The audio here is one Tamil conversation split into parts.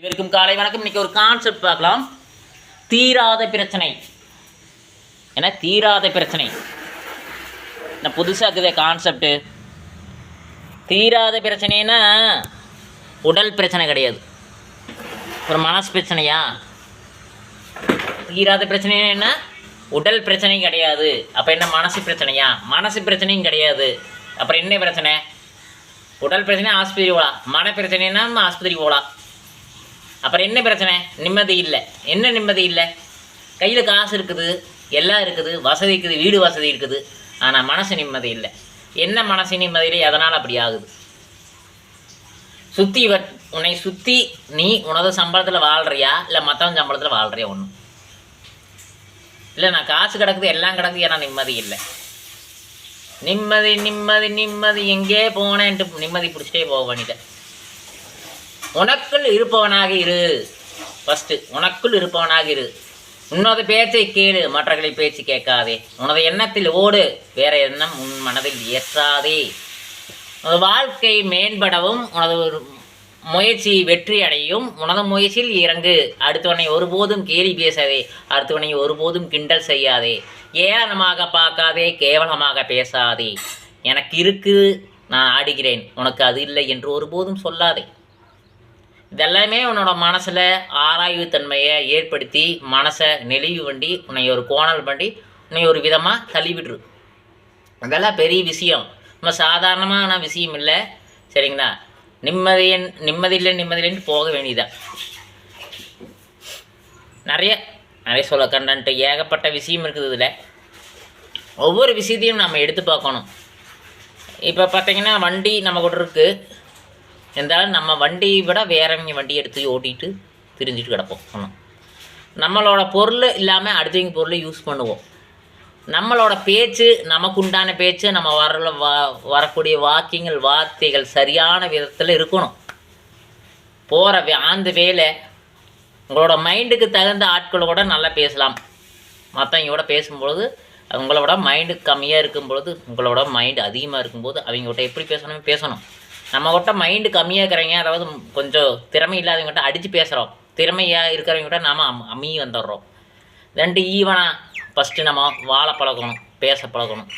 இவருக்கும் காலை வணக்கம். இன்னைக்கு ஒரு கான்செப்ட் பார்க்கலாம். தீராத பிரச்சனை. ஏன்னா தீராத பிரச்சனை. நான் புதுசாக இருக்குது கான்செப்டு தீராத பிரச்சனைனா உடல் பிரச்சனை கிடையாது. ஒரு மனசு பிரச்சனையா? தீராத பிரச்சனைனா என்ன? உடல் பிரச்சனை கிடையாது. அப்போ என்ன? மனசு பிரச்சனையா? மனசு பிரச்சனையும் கிடையாது. அப்புறம் என்ன பிரச்சனை? உடல் பிரச்சனை ஆஸ்பத்திரி போகலாம். மன பிரச்சனைனா நம்ம ஆஸ்பத்திரி போகலாம். அப்புறம் என்ன பிரச்சனை? நிம்மதி இல்லை. என்ன நிம்மதி இல்லை? கையில் காசு இருக்குது எல்லாம் இருக்குது வசதி இருக்குது வீடு வசதி இருக்குது. ஆனால் மனசு நிம்மதி இல்லை. என்ன மனசு நிம்மதி இல்லை எதனால் அப்படி ஆகுது. சுற்றி வ உன்னை சுற்றி நீ உனது சம்பளத்தில் வாழ்கிறியா இல்லை மற்றவன் சம்பளத்தில் வாழ்கிறியா ஒன்று இல்லை நான் காசு கிடக்குது எல்லாம் கிடக்குது ஏன்னா நிம்மதி இல்லை. நிம்மதி நிம்மதி நிம்மதி எங்கே போனேன்ட்டு நிம்மதி பிடிச்சிட்டே போக வேண்டிட்டேன் உனக்குள் இருப்பவனாக இரு. ஃபஸ்ட்டு உனக்குள் இருப்பவனாக இரு. உன்னோட பேச்சை கேளு மற்றவர்களை பேச்சு கேட்காதே. உனது எண்ணத்தில் ஓடு வேற எண்ணம் உன் மனதில் ஏற்றாதே. உனது வாழ்க்கை மேம்படவும் உனது ஒரு முயற்சி வெற்றி அடையும். உனது முயற்சியில் இறங்கு. அடுத்தவனை ஒருபோதும் கேலி பேசாதே. அடுத்தவனை ஒருபோதும் கிண்டல் செய்யாதே. ஏளனமாக பார்க்காதே கேவலமாக பேசாதே. எனக்கு இருக்கு நான் ஆடுகிறேன். உனக்கு அது இல்லை என்று ஒருபோதும் சொல்லாதே. இதெல்லாமே உன்னோட மனசில் ஆராய்வு தன்மையை ஏற்படுத்தி மனசை நெளிவு பண்ணி உன்னை ஒரு கோணல் பண்ணி உன்னை ஒரு விதமாக தள்ளிவிட்டுரு. அதெல்லாம் பெரிய விஷயம். நம்ம சாதாரணமான விஷயம் இல்லை. சரிங்களா? நிம்மதியன் நிம்மதியில்லை நிம்மதியில்லைன்னு போக வேண்டியதான் நிறைய நிறைய சொல்ல கண்டன்ட்டு ஏகப்பட்ட விஷயம் இருக்குது இதில். ஒவ்வொரு விஷயத்தையும் நம்ம எடுத்து பார்க்கணும். இப்போ பார்த்தீங்கன்னா வண்டி நம்ம கூட இருக்குது இருந்தாலும் நம்ம வண்டியை விட வேறவங்க வண்டி எடுத்து ஓட்டிட்டு திரிஞ்சிட்டு கிடப்போம். ஒன்றும் நம்மளோட பொருள் இல்லாமல் அடுத்தவங்க பொருளை யூஸ் பண்ணுவோம். நம்மளோட பேச்சு நமக்கு உண்டான பேச்சு நம்ம வர வா வரக்கூடிய வாக்கியங்கள் வார்த்தைகள் சரியான விதத்தில் இருக்கணும். போகிற அந்த வேலை உங்களோட மைண்டுக்கு தகுந்த ஆட்களோட நல்லா பேசலாம். மற்றவங்க கூட பேசும்பொழுது உங்களோட மைண்டு கம்மியாக இருக்கும் பொழுது உங்களோட மைண்டு அதிகமாக இருக்கும்போது அவங்ககிட்ட எப்படி பேசணுமோ பேசணும். நம்மக்கிட்ட மைண்டு கம்மியாக இருக்கிறவங்க அதாவது கொஞ்சம் திறமை இல்லாதவங்ககிட்ட அடித்து பேசுகிறோம் திறமையாக இருக்கிறவங்ககிட்ட நாம் அம் அம்மி வந்துடுறோம். ரெண்டு ஈவனாக ஃபஸ்ட்டு நம்ம வாழ பழகணும் பேச பழகணும்.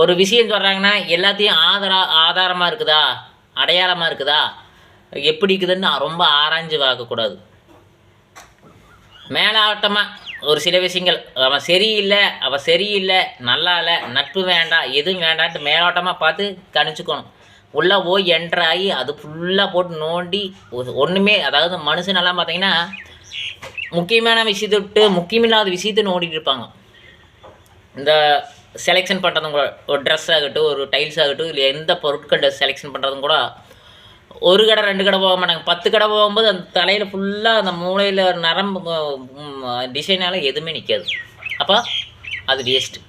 ஒரு விஷயம் சொல்கிறாங்கன்னா எல்லாத்தையும் ஆதார ஆதாரமாக இருக்குதா? அடையாளமாக இருக்குதா? எப்படி இருக்குதுன்னு ரொம்ப ஆராய்ஞ்சு பார்க்கக்கூடாது மேலாட்டமாக ஒரு சில விஷயங்கள் அவன் சரியில்லை அவன் சரியில்லை நல்லா இல்லை நட்பு வேண்டாம் எதுவும் வேண்டான்ட்டு மேலோட்டமாக பார்த்து கணிச்சுக்கணும். உள்ளே போய் என்ட்ராகி அது ஃபுல்லாக போட்டு நோண்டி ஒன்றுமே அதாவது மனுஷனெல்லாம் பார்த்தீங்கன்னா முக்கியமான விஷயத்தை விட்டு முக்கியமில்லாத விஷயத்தை நோண்டிட்டு இருப்பாங்க. இந்த செலெக்ஷன் பண்ணுறதும் கூட ஒரு ட்ரெஸ் ஆகட்டும் ஒரு டைல்ஸ் ஆகட்டும் இல்லை எந்த பொருட்கள் செலெக்ஷன் பண்ணுறதும் கூட ஒரு கடை ரெண்டு கடை போக மாட்டாங்க. பத்து கடை போகும்போது அந்த தலையில் ஃபுல்லாக அந்த மூளையில் நரம்பு டிசைனால எதுவுமே நிற்காது அப்போ அது வேஸ்ட்டு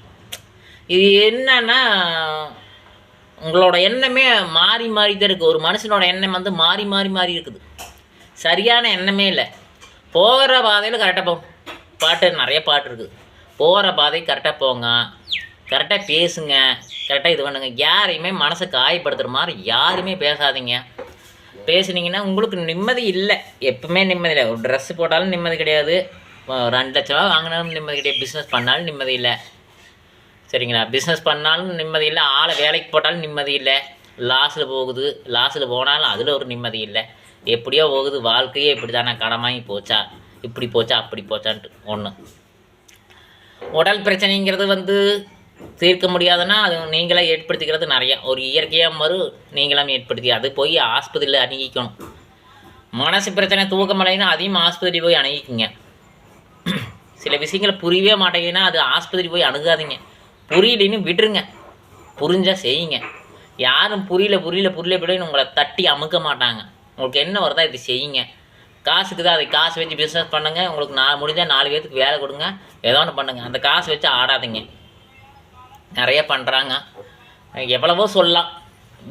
இது என்னன்னா உங்களோட எண்ணமே மாறி மாறி தான் இருக்குது ஒரு மனுஷனோட எண்ணம் வந்து மாறி மாறி மாறி இருக்குது. சரியான எண்ணமே இல்லை. போகிற பாதையில் கரெக்டாக போ. பாட்டு நிறைய பாட்டு இருக்குது. போகிற பாதை கரெக்டாக போங்க. கரெக்டாக பேசுங்க. கரெக்டாக இது பண்ணுங்க. யாரையுமே மனசை காயப்படுத்துகிற மாதிரி யாருமே பேசாதீங்க. பேசுனீங்கன்னா உங்களுக்கு நிம்மதி இல்லை. எப்பவுமே நிம்மதி இல்லை. ஒரு ட்ரெஸ்ஸு போட்டாலும் நிம்மதி கிடையாது. ஒரு ரெண்டு லட்ச ரூபா வாங்கினாலும் நிம்மதி கிடையாது. பிஸ்னஸ் பண்ணாலும் நிம்மதி இல்லை. சரிங்களா பிஸ்னஸ் பண்ணாலும் நிம்மதி இல்லை ஆளை வேலைக்கு போட்டாலும் நிம்மதி இல்லை. லாஸில் போகுது லாஸில் போனாலும் அதில் ஒரு நிம்மதி இல்லை. எப்படியோ போகுது வாழ்க்கையே இப்படி தானே கடமாகி போச்சா இப்படி போச்சா அப்படி போச்சான்ட்டு ஒன்று உடல் பிரச்சனைங்கிறது வந்து தீர்க்க முடியாதுன்னா அது நீங்களே ஏற்படுத்திக்கிறது நிறையா. ஒரு இயற்கையாக மறு நீங்களாம் ஏற்படுத்தி அது போய் ஆஸ்பத்திரியில் அணுகிக்கணும். மனசு பிரச்சனை தூக்கமலைன்னா அதையும் ஆஸ்பத்திரி போய் அணுகிக்குங்க. சில விஷயங்கள் புரியவே மாட்டேங்குதுன்னா அது ஆஸ்பத்திரி போய் அணுகாதீங்க. புரியலின்னு விட்டுருங்க. புரிஞ்சால் செய்யுங்க. யாரும் புரியல புரியல புரியல புரியலன்னு உங்களை தட்டி அமுக்க மாட்டாங்க. உங்களுக்கு என்ன வருதோ இது செய்யுங்க. காசுக்கு தான் அதை காசு வச்சு பிஸ்னஸ் பண்ணுங்கள் உங்களுக்கு நான் முடிஞ்சால் நாலு பேர்த்துக்கு வேலை கொடுங்க. ஏதோ ஒன்று பண்ணுங்கள் அந்த காசு வச்சு ஆடாதீங்க. நிறைய பண்ணுறாங்க எவ்வளவோ சொல்லலாம்.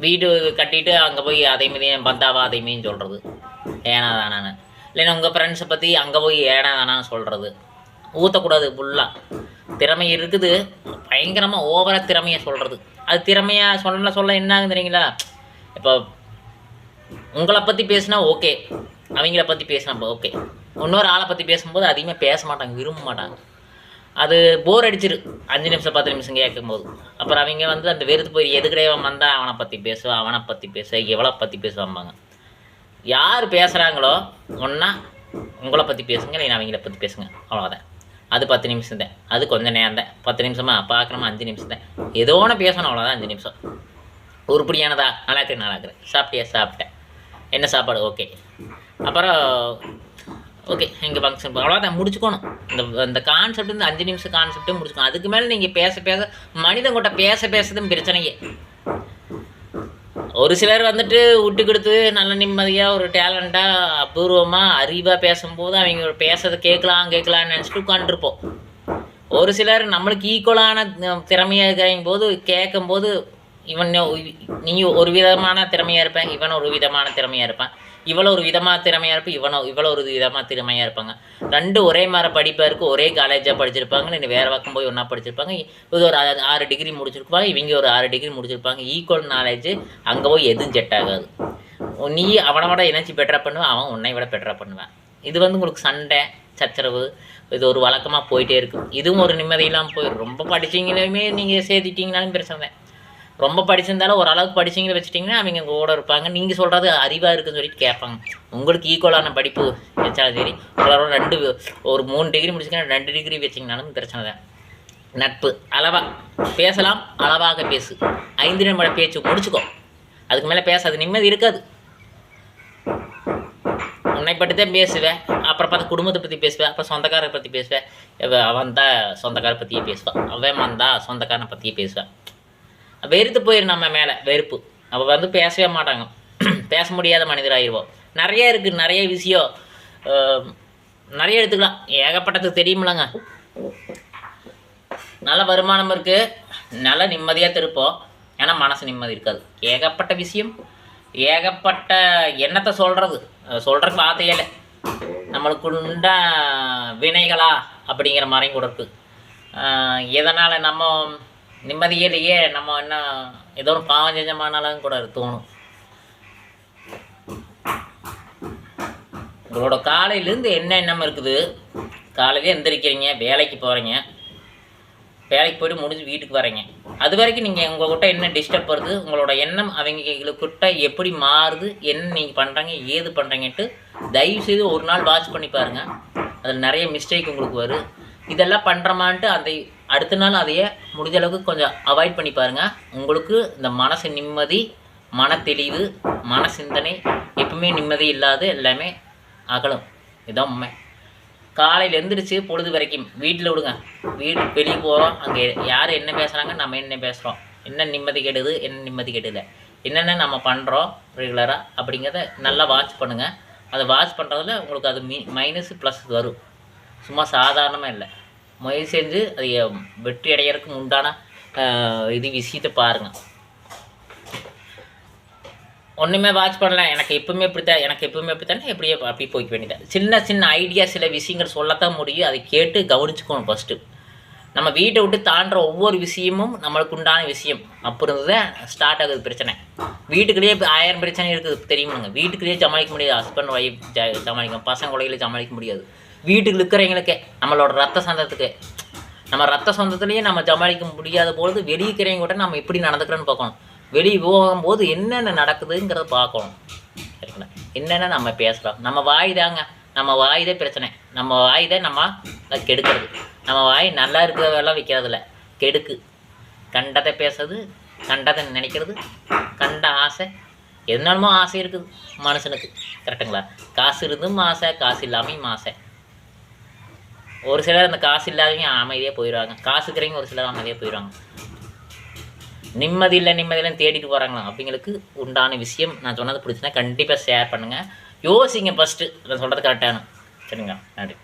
வீடு கட்டிட்டு அங்கே போய் அதே மீதியும் பந்தாவா அதே மீன் சொல்கிறது ஏனா தானான்னு. இல்லைன்னா உங்கள் ஃப்ரெண்ட்ஸை பற்றி அங்கே போய் ஏனா தானான்னு சொல்கிறது ஊற்றக்கூடாது ஃபுல்லாக திறமை இருக்குது. பயங்கரமாக ஓவராக திறமையை சொல்கிறது அது திறமையாக சொல்ல சொல்ல என்ன ஆகுது தெரியுங்களா? இப்போ உங்களை பற்றி பேசினா ஓகே அவங்கள பற்றி பேசினா ஓகே இன்னொரு ஆளை பற்றி பேசும்போது அதிகமாக பேச மாட்டாங்க விரும்ப மாட்டாங்க. அது போர் அடிச்சிரு. அஞ்சு நிமிஷம் பத்து நிமிஷம் கேட்கும்போது. அப்புறம் அவங்க வந்து அந்த வெறுத்து போய் எதுக்கடே வந்தால் அவனை பற்றி பேசுவான் அவனை பற்றி பேச எவ்வளோ பற்றி பேசுவாம்பாங்க யார் பேசுகிறாங்களோ ஒன்றா உங்களை பற்றி பேசுங்க இல்லை அவங்கள பற்றி பேசுங்க. அவ்வளோதான் அது பத்து நிமிஷம் தான். அது கொஞ்சம் நேரம் தான். பத்து நிமிஷமா பார்க்கணுமா? அஞ்சு நிமிஷம் தான். ஏதோ ஒன்று பேசணும் அவ்வளோதான் அஞ்சு நிமிஷம். உருப்படியானதா? நல்லா இருக்கு நல்லா இருக்கிறேன் சாப்பிட்டியா? சாப்பிட்டேன். என்ன சாப்பாடு? ஓகே. அப்புறம் ஓகே இங்கே ஃபங்க்ஷன் அவ்வளோதான் முடிச்சுக்கணும். இந்த இந்த கான்செப்ட் இந்த அஞ்சு நிமிஷம் கான்செப்டே முடிச்சுக்கணும். அதுக்கு மேலே நீங்கள் பேச பேச மனிதன் கூட பேச பேசுறதும் பிரச்சனையே. ஒரு சிலர் வந்துட்டு விட்டு கொடுத்து நல்ல நிம்மதியாக ஒரு டேலண்ட்டாக அபூர்வமாக அறிவாக பேசும்போது அவங்க பேசுறதை கேட்கலாம் கேட்கலான்னு நினச்சிட்டு உட்காந்துருப்போம் ஒரு சிலர் நம்மளுக்கு ஈக்குவலான திறமையாக இருக்கிற போது கேட்கும்போது இவன் நீ ஒரு விதமான திறமையாக இருப்பேன் இவன் ஒரு விதமான திறமையாக இருப்பான். இவ்வளோ ஒரு விதமாக திறமையாக இருப்பேன் இவனோ இவ்வளோ ஒரு விதமாக திறமையாக இருப்பாங்க. ரெண்டு ஒரே மாதிரி படிப்பாக இருக்கும் ஒரே காலேஜாக படிச்சிருப்பாங்க இல்லை வேறு பக்கம் போய் ஒன்றா படிச்சிருப்பாங்க. இது ஒரு ஆறு டிகிரி முடிச்சிருப்பாங்க இவங்க ஒரு ஆறு டிகிரி முடிச்சிருப்பாங்க. ஈக்குவல் நாலேஜ் அங்கே போய் எதுவும் செட் ஆகாது. நீ அவனை விட எனர்ஜி பெட்டராக பண்ணுவேன் அவன் உன்னை விட பெட்டராக பண்ணுவேன் இது வந்து உங்களுக்கு சண்டை சச்சரவு இது ஒரு வழக்கமாக போயிட்டே இருக்கும். இதுவும் ஒரு நிம்மதி இல்லாமல் போயிடும். ரொம்ப படிச்சீங்களுமே நீங்கள் சேர்த்திட்டீங்கனாலும் பிரச்சனை ரொம்ப படிச்சிருந்தாலும் ஓரளவுக்கு படிச்சீங்க வச்சுட்டிங்கன்னா அவங்க கூட இருப்பாங்க. நீங்கள் சொல்கிறது அறிவாக இருக்குன்னு சொல்லிட்டு கேட்பாங்க. உங்களுக்கு ஈக்குவலான படிப்பு வச்சாலும் சரி உங்களோட ரெண்டு ஒரு மூணு டிகிரி முடிச்சிங்கன்னா ரெண்டு டிகிரி வச்சிங்கனாலும் பிரச்சனை தான் நட்பு அளவாக பேசலாம் அளவாக பேசு. ஐந்து நிமிட பேச்சு முடிச்சுக்கோ. அதுக்கு மேலே பேசாது நிம்மதி இருக்காது. உன்னை பற்றி தான் பேசுவேன் அப்புறம் பார்த்து குடும்பத்தை பற்றி பேசுவேன் அப்புறம் சொந்தக்காரரை பற்றி பேசுவேன் அவன் தான் சொந்தக்காரை பற்றியே பேசுவான் அவன் வந்தா சொந்தக்காரனை பற்றியே பேசுவேன் வெறுத்து போயிடும் நம்ம மேலே வெறுப்பு. அப்போ வந்து பேசவே மாட்டாங்க. பேச முடியாத மனிதராகிடுவோம் நிறைய இருக்குது நிறைய விஷயம் நிறைய எடுத்துக்கலாம். ஏகப்பட்டது தெரியுமில்லங்க. நல்ல வருமானம் இருக்குது நல்ல நிம்மதியாக திருப்போம். ஏன்னா மனசு நிம்மதி இருக்காது. ஏகப்பட்ட விஷயம். ஏகப்பட்ட எண்ணத்தை சொல்கிறது சொல்கிறக்கு வார்த்தையே இல்லை. நம்மளுக்கு உண்ட வினைகளா அப்படிங்கிற மாதிரியும் கூட இருக்குது எதனால் நம்ம நிம்மதியே இல்லையே நம்ம என்ன ஏதோ ஒரு பாவம் செஞ்சமானாலும் கூட தோணும். உங்களோட காலையிலேருந்து என்ன எண்ணம் இருக்குது? காலையில் எந்திரிக்கிறீங்க வேலைக்கு போகிறீங்க வேலைக்கு போயிட்டு முடிஞ்சு வீட்டுக்கு வரீங்க. அது வரைக்கும் நீங்கள் உங்கள்கிட்ட என்ன டிஸ்டர்ப் வருது? உங்களோட எண்ணம் அவங்கக்கிட்ட எப்படி மாறுது? என்ன நீங்கள் பண்ணுறாங்க ஏது பண்ணுறீங்கன்ட்டு தயவு செய்து ஒரு நாள் வாட்ச் பண்ணி பாருங்கள் அதில் நிறைய மிஸ்டேக் உங்களுக்கு வரும். இதெல்லாம் பண்ணுறமான்ட்டு அந்த அடுத்த நாள் அதையே முடிஞ்ச அளவுக்கு கொஞ்சம் அவாய்ட் பண்ணி பாருங்கள் உங்களுக்கு இந்த மனசு நிம்மதி மன தெளிவு மன சிந்தனை எப்பவுமே நிம்மதி இல்லாத எல்லாமே அகலும். இதான் உண்மை. காலையில் எந்திரிச்சு பொழுது வரைக்கும் வீட்டில் விடுங்க. வீடு வெளியே போகிறோம் அங்கே யார் என்ன பேசுகிறாங்க நம்ம என்ன பேசுகிறோம் என்ன நிம்மதி கெடுது என்ன நிம்மதி கெடுல? என்னென்ன நம்ம பண்ணுறோம் ரெகுலராக அப்படிங்கிறத நல்லா வாட்ச் பண்ணுங்கள் அதை வாட்ச் பண்ணுறதுல உங்களுக்கு அது மீ மைனஸ் ப்ளஸ் வரும். சும்மா சாதாரணமாக இல்லை. முயற்சி செஞ்சு அதை வெற்றி அடையிறதுக்கு உண்டான இது விஷயத்தை பாருங்கள் ஒன்றுமே வாட்ச் பண்ணல. எனக்கு எப்பவுமே இப்படித்தான் எனக்கு எப்பவுமே இப்படித்தானே எப்படியே அப்படி போய்க்க வேண்டியதான் சின்ன சின்ன ஐடியா சில விஷயங்கள் சொல்லத்தான் முடியும். அதை கேட்டு கவனிச்சுக்கணும் ஃபஸ்ட்டு நம்ம வீட்டை விட்டு தாண்டுற ஒவ்வொரு விஷயமும் நம்மளுக்கு உண்டான விஷயம். அப்புறம் தான் ஸ்டார்ட் ஆகுது பிரச்சனை. வீட்டுக்குள்ளேயே ஆயிரம் பிரச்சனை இருக்குது. தெரியுமாங்க? வீட்டுக்குள்ளேயே சமாளிக்க முடியாது. ஹஸ்பண்ட் ஒய்ஃப் சமாளிக்க பசங்க குழந்தைகளை சமாளிக்க முடியாது. வீட்டுக்கு இருக்கிறவங்களுக்கே நம்மளோட ரத்த சந்தத்துக்கு. நம்ம ரத்த சொந்தத்துலேயே நம்ம சமாளிக்க முடியாத பொழுது வெளியே இருக்கிறவங்க கூட நம்ம எப்படி நடந்துக்கிறோன்னு பார்க்கணும். வெளியே போகும்போது என்னென்ன நடக்குதுங்கிறத பார்க்கணும். சரிங்களா? என்னென்ன நம்ம பேசுகிறோம் நம்ம வாய் தாங்க. நம்ம வாய் தான் பிரச்சனை. நம்ம வாய் தான் நம்ம அதை கெடுக்கிறது. நம்ம வாய் நல்லா இருக்கிறதெல்லாம் வைக்கிறதில்ல. கெடுக்கு. கண்டதை பேசுறது கண்டதை நினைக்கிறது கண்ட ஆசை. எதுனாலுமோ ஆசை இருக்குது மனுஷனுக்கு. கரெக்டுங்களா? காசு இருந்தும் ஆசை காசு இல்லாமையும் ஆசை. ஒரு சிலர் அந்த காசு இல்லாதவங்க அமைதியாக போயிடுவாங்க காசு இருக்கிறவங்க ஒரு சிலர் அமைதியாக போயிடுவாங்க நிம்மதி இல்லை நிம்மதி தேடிட்டு போகிறாங்களா அப்படிங்களுக்கு உண்டான விஷயம் நான் சொன்னது பிடிச்சுன்னா கண்டிப்பாக ஷேர் பண்ணுங்கள் யோசிங்க ஃபஸ்ட்டு நான் சொல்கிறது கரெக்டான சரிங்களா? நன்றி.